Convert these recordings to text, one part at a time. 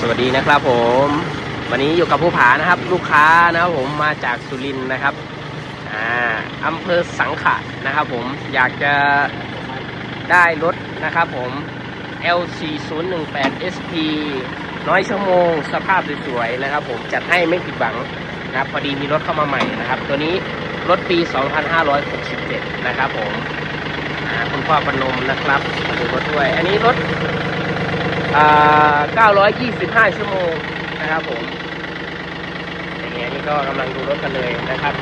สวัสดีนะครับผม วันนี้อยู่กับผู้ผานะครับ ลูกค้านะครับผมมาจากสุรินทร์นะครับอ่าอำเภอสังขะนะครับผมอยากจะได้รถนะครับผม L4018 SP น้อยชั่วโมง สภาพสวยๆนะครับ ผมจัดให้ไม่ผิดหวังนะครับพอดีมีรถเข้ามาใหม่นะครับ ตัวนี้รถปี 2567 นะครับผมคุณพ่อปนมนะครับดูรถด้วย อันนี้รถ 925 ชั่วโมงนะครับผมอย่างเงี้ยนี่ก็กำลังดูรถกันเลยนะครับ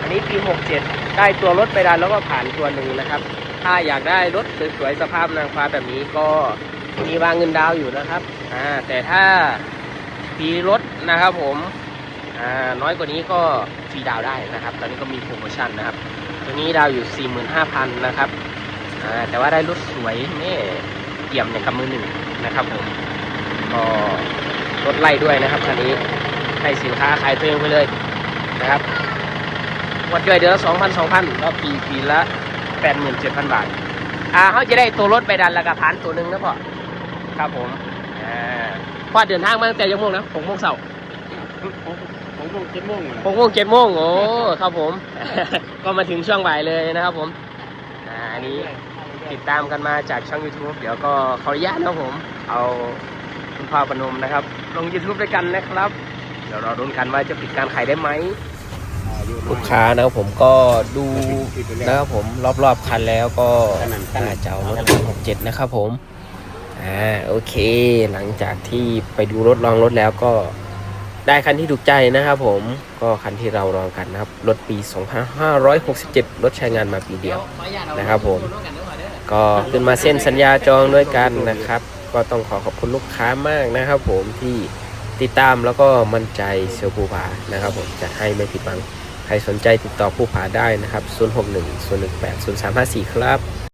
อันนี้ปี 67 ได้ตัวรถไปดันแล้วก็ผ่านตัวหนึ่งนะครับ ถ้าอยากได้รถสวยๆสภาพนางฟ้าแบบนี้ก็มีวางเงินดาวอยู่นะครับอ่าแต่ถ้าปีรถนะครับผมอ่าน้อยกว่านี้ก็ฟรีดาวได้นะครับ ตอนนี้ก็มีโปรโมชั่นนะครับ ตัวนี้ดาวอยู่ 45,000 นะครับอ่าแต่ว่าได้รถสวยนี่ เกี่ยมเนี่ยกับมือหนึ่งนะครับผมก็รถไล่ด้วยนะครับคันนี้ให้สินค้าขายตัวเองไปเลยนะครับวัดย่อยเดือนละสองพันสองพันแล้วปีปีละแปดหมื่นเจ็ดพันบาท อ่าเขาจะได้ตัวรถไปดันแล้วก็ผ่านตัวหนึ่งนะพ่อครับผมอ่าพ่อเดินทางมาตั้งแต่ยังโมงนะหกโมงเช้าผมผมต้องเจ็ดโมงนะหกโมงเจ็ดโมงโอ้ครับผม ก็มาถึงช่วงบ่ายเลยนะครับผมอ่าอันนี้ ติดตามกันมาจากช่อง YouTube เดี๋ยวก็ขออนุญาตนะผม เอาคุณพ่อปนมนะครับ ลง YouTube ด้วยกันนะครับ เดี๋ยวเราดูกันว่าจะปิดการขายได้ไหมลูกค้านะครับผมก็ดูนะครับผมรอบๆคันแล้วก็น่าจะเอารถหกเจ็ดนะครับผมอ่าโอเค หลังจากที่ไปดูรถลองรถแล้วก็ได้คันที่ถูกใจนะครับผมก็คันที่เราลองกันนะครับ รถปี 2567 รถใช้งานมาปีเดียวนะครับผม ก็ขึ้นมาเส้นสัญญาจองด้วยกันนะครับ ก็ต้องขอขอบคุณลูกค้ามากนะครับผมที่ติดตามแล้วก็มั่นใจเซลภูผานะครับผมจะให้ไม่ผิดหวัง ใครสนใจติดต่อผู้ผาได้นะครับ 061 018 0354 ครับ